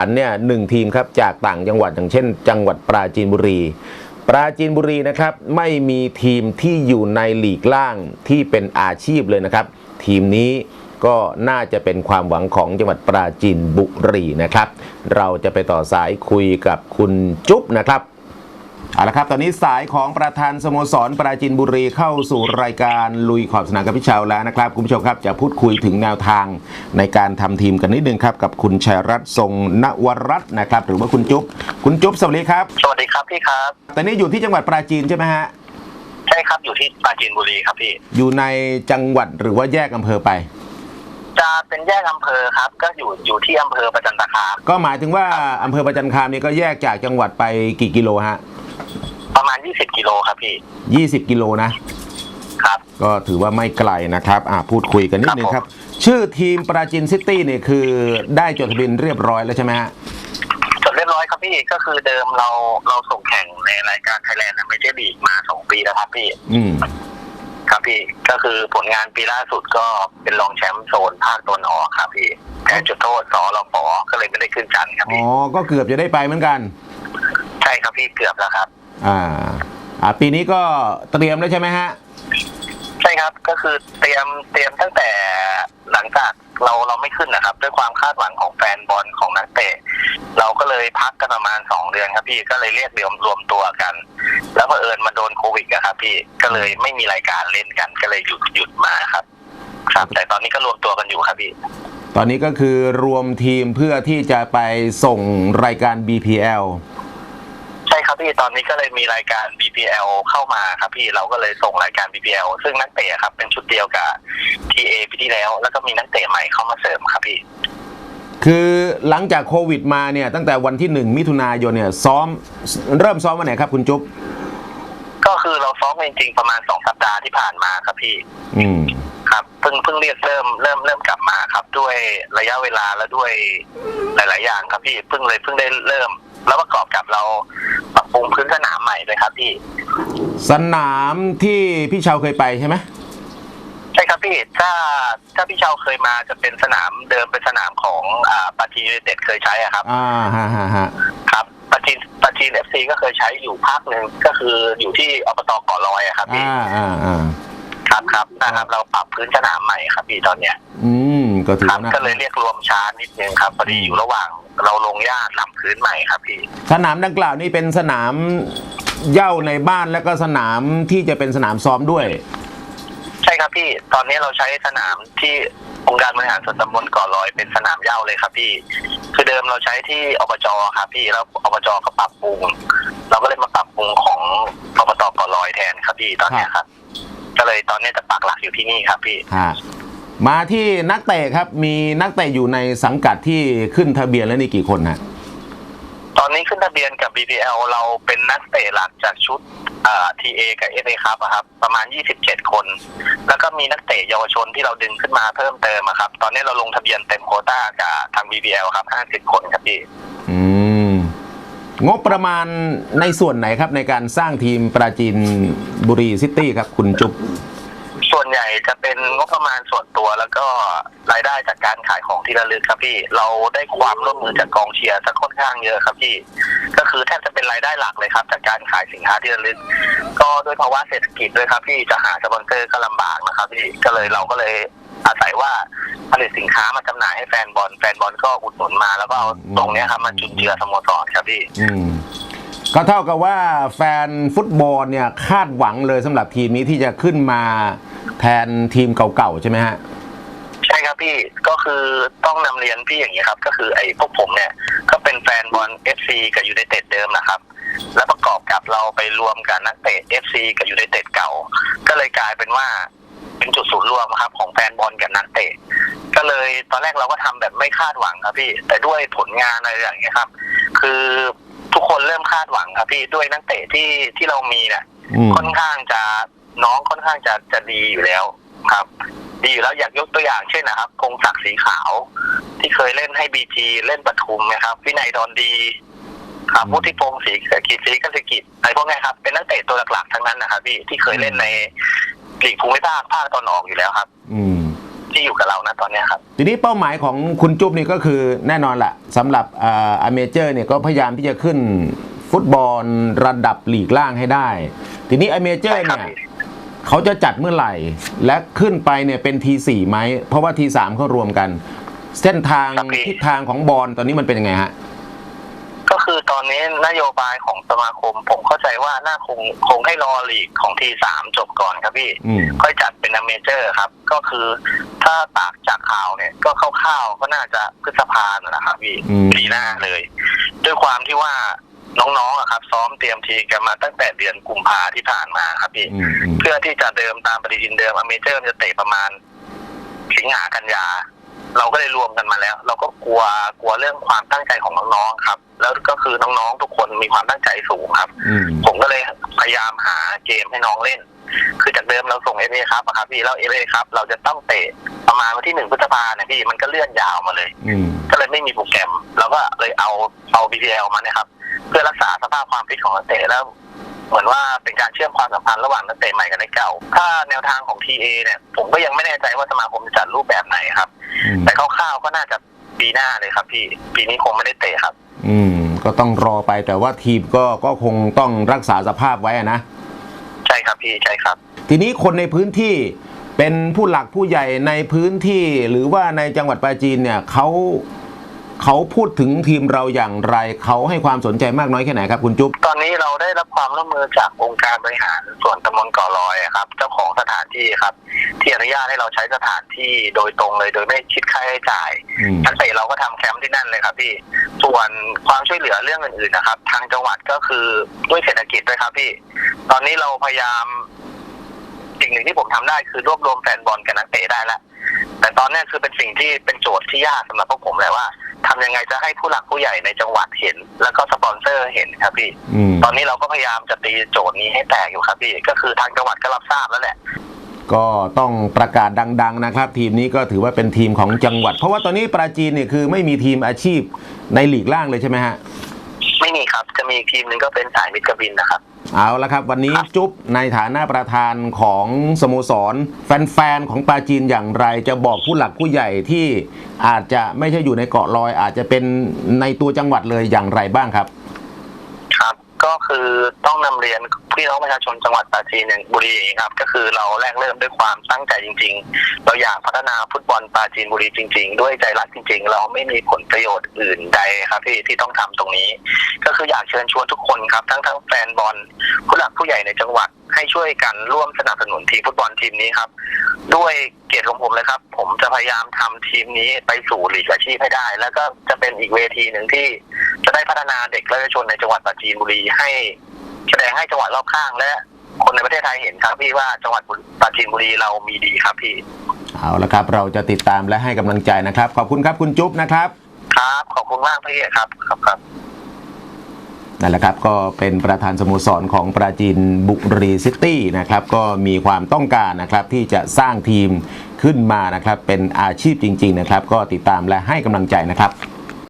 อันเนี่ยหนึ่งทีมครับจากต่างจังหวัดอย่างเช่น จังหวัดปราจีนบุรี ปราจีนบุรีนะครับไม่มีทีมที่อยู่ในหลีกล่างที่เป็นอาชีพเลยนะครับ ทีมนี้ก็น่าจะเป็นความหวังของจังหวัดปราจีนบุรีนะครับ เราจะไปต่อสายคุยกับคุณจุ๊บนะครับ เอาละครับ ตอนนี้สายของประธานสโมสรปราจีนบุรีเข้าสู่รายการลุยขอบสนามกับพี่เชาวแล้วนะครับ คุณผู้ชมครับจะพูดคุยถึงแนวทางในการทำทีมกันนิดนึงครับ กับคุณชัยรัตน์ทรงนวรัตน์นะครับ หรือว่าคุณจุ๊บคุณจุ๊บสวัสดีครับ สวัสดีครับพี่ครับ ตอนนี้อยู่ที่จังหวัดปราจีนใช่ไหมฮะใช่ครับอยู่ที่ปราจีนบุรีครับพี่ อยู่ในจังหวัดหรือว่าแยกอำเภอไป จะเป็นแยกอำเภอครับ ก็อยู่อยู่ที่อำเภอประจันตคามก็หมายถึงว่าอำเภอประจันคามนี่ก็แยกจากจังหวัดไปกี่กิโลฮะ ประมาณ 20 กิโลครับพี่ 20 กิโลนะ ครับ ก็ถือว่าไม่ไกลนะครับอะพูดคุยกันนิดนึงครับ ชื่อทีมปราจีนซิตี้เนี่ยคือได้จดทะเบียนเรียบร้อยแล้วใช่ไหมฮะจดเรียบร้อยครับพี่ก็คือเดิมเราเราส่งแข่งในรายการไทยแลนด์ไม่ใช่ลีกมาสองปีแล้วครับพี่ อืม ครับพี่ก็คือผลงานปีล่าสุดก็เป็นรองแชมป์โซนภาคตะวันออกครับพี่แพ้จุดโทษสอรปก็เลยไม่ได้ขึ้นชั้นครับอ๋พี่อก็เกือบจะได้ไปเหมือนกันใช่ครับพี่เกือบแล้วครับ อ่า อ่า ปีนี้ก็เตรียมแล้วใช่ไหมฮะ ใช่ครับก็คือเตรียมเตรียมตั้งแต่หลังจากเราเราไม่ขึ้นนะครับ ด้วยความคาดหวังของแฟนบอลของนักเตะเราก็เลยพักกันประมาณสองเดือนครับพี่ก็เลยเรียกเดียวรวมตัวกัน แล้วเผอิญมาโดนโควิดอะครับพี่ก็เลยไม่มีรายการเล่นกันก็เลยหยุดหยุดมาครับ ครับ แต่ตอนนี้ก็รวมตัวกันอยู่ครับพี่ตอนนี้ก็คือรวมทีมเพื่อที่จะไปส่งรายการ BPL ใช่ครับ พี่ตอนนี้ก็เลยมีรายการ BPL เข้ามาครับพี่เราก็เลยส่งรายการ BPL ซึ่งนักเตะครับเป็นชุดเดียวกับ TA ปีที่แล้ว แล้วก็มีนักเตะใหม่เข้ามาเสริมครับพี่ คือหลังจากโควิดมาเนี่ยตั้งแต่วันที่1มิถุนายนเนี่ยซ้อมเริ่มซ้อมวันไหนครับคุณจุ๊บก็คือเราซ้อมจริงๆประมาณสองสัปดาห์ที่ผ่านมาครับพี่ อืม ครับเพิ่งเพิ่งเรียกเริ่มเริ่มเริ่มกลับมาครับ ด้วยระยะเวลาและด้วยหลาย ๆ อย่างครับพี่เพิ่งเลยเพิ่งได้เริ่ม แล้วประกอบกับเราปรับปรุงพื้นสนามใหม่เลยครับพี่ สนามที่พี่เชาวเคยไปใช่ไหมใช่ครับพี่ถ้าถ้าพี่เชาเคยมาจะเป็นสนามเดิมเป็นสนามของอ่าปาจีนยูไนเต็ดเคยใช้อะครับ อ่าฮะฮะฮะครับปาจีนปาจีนเอฟซีก็เคยใช้อยู่ภาคหนึ่งก็คืออยู่ที่อบตเกาะลอยอะครับพี่ อ่าอ่าอ่า ครับครับนะครับ เราปรับพื้นสนามใหม่ครับพี่ตอนเนี้ยอืมก็ถือครับว่านะก็เลยเรียกรวมช้านิดนึงครับพอดีอยู่ระหว่างเราลงหญ้าทำพื้นใหม่ครับพี่ สนามดังกล่าวนี่เป็นสนามเหย้าในบ้านแล้วก็สนามที่จะเป็นสนามซ้อมด้วย ใช่ครับพี่ ตอนนี้เราใช้สนามที่องค์การบริหารส่วนตำบลเกาะลอยเป็นสนามเหย้าเลยครับพี่ คือเดิมเราใช้ที่อบจครับพี่ แล้วอบจก็ปรับปรุง เราก็เลยมาปรับปรุงของอบตเกาะลอยแทนครับพี่ตอนเนี้ยครับ ก็เลยตอนนี้จะปักหลักอยู่ที่นี่ครับพี่ ฮะมาที่นักเตะครับ มีนักเตะอยู่ในสังกัดที่ขึ้นทะเบียนแล้วนี่กี่คนฮะ ตอนนี้ขึ้นทะเบียนกับ BPL เราเป็นนักเตะหลักจากชุดเอ่อ TA กับ FA ครับอะครับ ประมาณ 27 คน แล้วก็มีนักเตะเยาวชนที่เราดึงขึ้นมาเพิ่มเติมอะครับ ตอนนี้เราลงทะเบียนเต็มโควต้ากับทาง BPL ครับ 50 คนครับพี่ อืม งบประมาณในส่วนไหนครับในการสร้างทีมปราจีนบุรีซิตี้ครับ คุณจุ๊บส่วน ใหญ่จะเป็นงบประมาณส่วนตัวแล้วก็รายได้จากการขายของที่ระลึกครับพี่ เราได้ความร่วมมือจากกองเชียร์สักค่อนข้างเยอะครับพี่ ก็คือแทบจะเป็นรายได้หลักเลยครับ จากการขายสินค้าที่ระลึก ก็ด้วยภาวะเศรษฐกิจด้วยครับพี่จะหาสปอนเซอร์ก็ลำบากนะครับพี่ก็เลยเราก็เลยอาศัยว่าผลิตสินค้ามาจำหน่ายให้แฟนบอลแฟนบอลก็อุดหนุนมาแล้วก็เอาตรงเนี้ยครับมาจุนเจือสโมสรครับพี่ก็เท่ากับว่าแฟนฟุตบอลเนี่ยคาดหวังเลยสำหรับทีมนี้ที่จะขึ้นมา แทนทีมเก่าๆใช่ไหมฮะใช่ครับพี่ก็คือต้องนำเรียนพี่อย่างนี้ครับ ก็คือไอ้พวกผมเนี่ย ก็เป็นแฟนบอล FC กับยูไนเต็ดเดิมนะครับ แล้วประกอบกับเราไปรวมกับนักเตะ FC กับยูไนเต็ดเก่า ก็เลยกลายเป็นว่าเป็นจุดศูนย์รวมครับ ของแฟนบอลกับนักเตะ ก็เลยตอนแรกเราก็ทำแบบไม่คาดหวังครับพี่ แต่ด้วยผลงานอะไรอย่างเงี้ยครับ คือทุกคนเริ่มคาดหวังครับพี่ด้วยนักเตะที่ที่เรามีเนี่ยอืมค่อนข้างจะ น้องค่อนข้างจะจะดีอยู่แล้วครับ ดีอยู่แล้วอยากยกตัวอย่างเช่นนะครับกงศักดิ์สีขาว ที่เคยเล่นให้บีจีเล่นปทุมนะครับวินัยดอนดีครับพุทธิพงศ์ศรีกิจศรีกสิกิจอะไรพวกเนี้ยครับเป็นนักเตะตัวหลักๆทั้งนั้นนะครับพี่ที่เคยเล่นในลีกภูมิภาคภาคตอนออกอยู่แล้วครับ อืม ที่อยู่กับเรานะตอนเนี้ยครับ ทีนี้เป้าหมายของคุณจุ๊บนี่ก็คือแน่นอนละสำหรับอ่าอเมเจอร์เนี่ยก็พยายามที่จะขึ้นฟุตบอลระดับลีกล่างให้ได้ ทีนี้อเมเจอใช่ร์ครับเนี่ยพี่ เขาจะจัดเมื่อไหร่ และขึ้นไปเนี่ยเป็นทีสี่ไหม เพราะว่าทีสามเขารวมกัน เส้นทางครับพี่ ทิศทางของบอลตอนนี้มันเป็นยังไงฮะ ก็คือตอนนี้นโยบายของสมาคม ผมเข้าใจว่าน่าคงคงให้รอลีกของทีสามจบก่อนครับพี่ อืม ค่อยจัดเป็นอเมเจอร์ครับ ก็คือถ้าตากจากข่าวเนี่ย ก็คร่าวๆก็น่าจะพฤษภาน่ะนะครับพี่อืม ปีหน้าเลย ด้วยความที่ว่า น้องๆอะครับ ซ้อมเตรียมทีมกันมาตั้งแต่เดือนกุมภาที่ผ่านมาครับพี่ อืมอืม เพื่อที่จะเดิมตามปฏิทินเดิมอเมเจอร์มันจะเตะประมาณสิงหากันยา เราก็เลยรวมกันมาแล้ว เราก็กลัวกลัวเรื่องความตั้งใจของน้องๆครับ แล้วก็คือน้องๆทุกคนมีความตั้งใจสูงครับ อืมผมก็เลยพยายามหาเกมให้น้องเล่น คือจากเดิมเราส่งเอฟเอครับอะครับพี่แล้วเอฟเอครับ เราจะต้องเตะประมาณวันที่หนึ่งพฤษภาเนี่ยพี่มันก็เลื่อนยาวมาเลยอืมก็เลยไม่มีโปรแกรมเราก็เลยเอาเอา BPL มาเนี่ยครับ เพื่อรักษาสภาพความฟิตของนักเตะแล้วเหมือนว่าเป็นการเชื่อมความสัมพันธ์ระหว่างนักเตะใหม่กับนักเก่า ถ้าแนวทางของ TA เนี่ย ผมก็ยังไม่แน่ใจว่าสมาคมจะจัดรูปแบบไหนครับอืมแต่คร่าวๆก็น่าจะปีหน้าเลยครับ พี่ ปีนี้คงไม่ได้เตะครับ อืม ก็ต้องรอไปแต่ว่าทีมก็ก็คงต้องรักษาสภาพไว้อะนะ ใช่ครับพี่ใช่ครับ ทีนี้คนในพื้นที่เป็นผู้หลักผู้ใหญ่ในพื้นที่ หรือว่าในจังหวัดปราจีนเนี่ยเขาเขาพูดถึงทีมเราอย่างไร เขาให้ความสนใจมากน้อยแค่ไหนครับคุณจุ๊บตอนนี้เราได้รับความร่วมมือจากองค์การบริหารส่วนตำบลเก่อลอยอะครับ เจ้าของสถานที่ครับ ที่อนุญาตให้เราใช้สถานที่โดยตรงเลย โดยไม่คิดค่าใช้จ่ายอืมนักเตะเราก็ทำแคมป์ที่นั่นเลยครับพี่ส่วนความช่วยเหลือเรื่องอื่นๆนะครับ ทางจังหวัดก็คือด้วยเศรษฐกิจด้วยครับพี่ ตอนนี้เราพยายามสิ่งหนึ่งที่ผมทำได้คือรวบรวมแฟนบอลกับนักเตะได้แล้วแต่ตอนนี้คือเป็นสิ่งที่เป็นโจทย์ที่ยากสำหรับพวกผมแหละว่าทำยังไงจะให้ผู้หลักผู้ใหญ่ในจังหวัดเห็น แล้วก็สปอนเซอร์เห็นครับพี่อืมตอนนี้เราก็พยายามจะตีโจทย์นี้ให้แตกอยู่ครับพี่ ก็คือทางจังหวัดก็รับทราบแล้วแหละ ก็ต้องประกาศดัง ๆ นะครับ ทีมนี้ก็ถือว่าเป็นทีมของจังหวัด เพราะว่าตอนนี้ปราจีนเนี่ยคือไม่มีทีมอาชีพในลีกล่างเลยใช่ไหมฮะไม่มีครับจะมีอีกทีมหนึ่งก็เป็นสายมิตรกบินนะครับ เอาละครับ วันนี้จุ๊บในฐานะประธานของสโมสร แฟนๆของปราจีนอย่างไร จะบอกผู้หลักผู้ใหญ่ที่อาจจะไม่ใช่อยู่ในเกาะลอย อาจจะเป็นในตัวจังหวัดเลยอย่างไรบ้างครับครับ ก็คือต้องนำเรียนพี่น้องประชาชนจังหวัดปราจีนบุรีอย่างนี้ครับ ก็คือเราแรกเริ่มด้วยความตั้งใจจริง ๆ เราอยากพัฒนาฟุตบอลปราจีนบุรีจริง ๆ ด้วยใจรักจริง ๆ เราไม่มีผลประโยชน์อื่นใดครับพี่ที่ต้องทำตรงนี้ ก็คืออยากเชิญชวนทุกคนครับ ทั้งทั้งแฟนบอลผู้หลักผู้ใหญ่ในจังหวัด ให้ช่วยกันร่วมสนับสนุนทีมฟุตบอลทีมนี้ครับ ด้วยเกียรติของผมเลยครับ ผมจะพยายามทำทีมนี้ไปสู่ลีกอาชีพให้ได้ แล้วก็จะเป็นอีกเวทีหนึ่งที่จะได้พัฒนาเด็กและเยาวชนในจังหวัดปราจีนบุรีให้ แสดงให้จังหวัดรอบข้างและคนในประเทศไทยเห็นครับพี่ว่าจังหวัดปราจีนบุรีเรามีดีครับพี่เอาละครับ เราจะติดตามและให้กำลังใจนะครับ ขอบคุณครับคุณจุ๊บนะครับ ครับ ขอบคุณมากพี่ครับครับครับ นั่นแหละครับก็เป็นประธานสโมสรของปราจีนบุรีซิตี้นะครับก็มีความต้องการนะครับที่จะสร้างทีมขึ้นมานะครับเป็นอาชีพจริง ๆ นะครับ ก็ติดตามและให้กำลังใจนะครับ